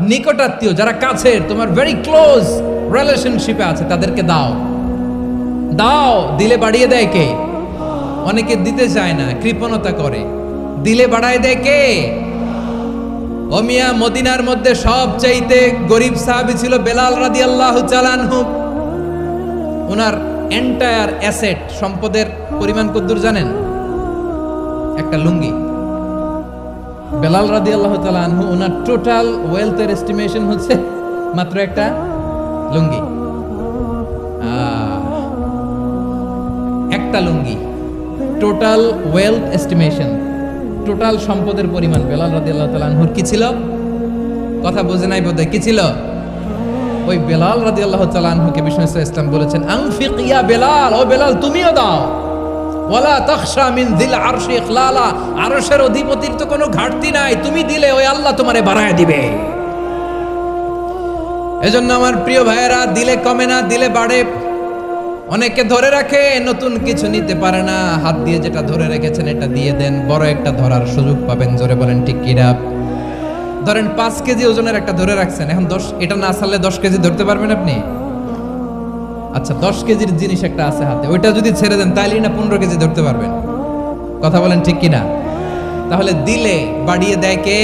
নিকটাত্মীয় যারা কাছের, তোমার ভেরি ক্লোজ রিলেশনশিপে আছে, তাদেরকে দাও। দাও, দিলে বাড়িয়ে দেয় কে? অনেকে দিতে চায় না, কৃপণতা করে। দিলে বাড়ায় দেয় কে? অমিয়া মদিনার মধ্যে সব চাইতে গরিব সাহাবি ছিল বেলাল রাদি আল্লাহ চালানহু ওনার এন্টায়ার অ্যাসেট সম্পদের পরিমাণ কদ্দুর জানেন? একটা লুঙ্গি। বেলাল রাদি আল্লাহ আনহু, ওনার টোটাল ওয়েলথের এস্টিমেশন হচ্ছে মাত্র একটা লুঙ্গি। একটা লুঙ্গি। টোটাল ওয়েলথ এস্টিমেশন টোটাল সম্পদের পরিমাণ বেলাল রাদি আল্লাহ আনহুর কি ছিল? কথা বোঝে নাই বোধহয়, কি ছিল? ওই বেলাল রাদি আল্লাহ আনহুকে বিষ্ণু ইসলাম বলেছেন, আংফিক ইয়া বেলাল, ও বেলাল, তুমিও দাও। ওয়ালা তখশা মিন দিল আরশে ইখলালা। আরশের অধিপতির তো কোনো ঘাটতি নাই, তুমি দিলে ওই আল্লাহ তোমারে বাড়ায় দিবে। এজন্য আমার প্রিয় ভাইয়েরা, দিলে কমে না, দিলে বাড়ে। অনেকে ধরে রাখে, নতুন কিছু নিতে পারে না। হাত দিয়ে যেটা ধরে রেখেছেন, এটা দিয়ে দেন। বড় একটা ধরার সুযোগ পাবেন, জোরে বলেন ঠিক কিরা ধরেন পাঁচ কেজি ওজনের একটা ধরে রাখছেন, এখন দশ, এটা না সারলে দশ কেজি ধরতে পারবেন আপনি? আচ্ছা দশ কেজির জিনিস একটা আছে হাতে। ওইটা যদি ছেড়ে দেন তাইলে না পনেরো কেজি ধরতে পারবেন। কথা বলেন ঠিক কিনা? তাহলে দিলে বাড়িয়ে দেয় কে?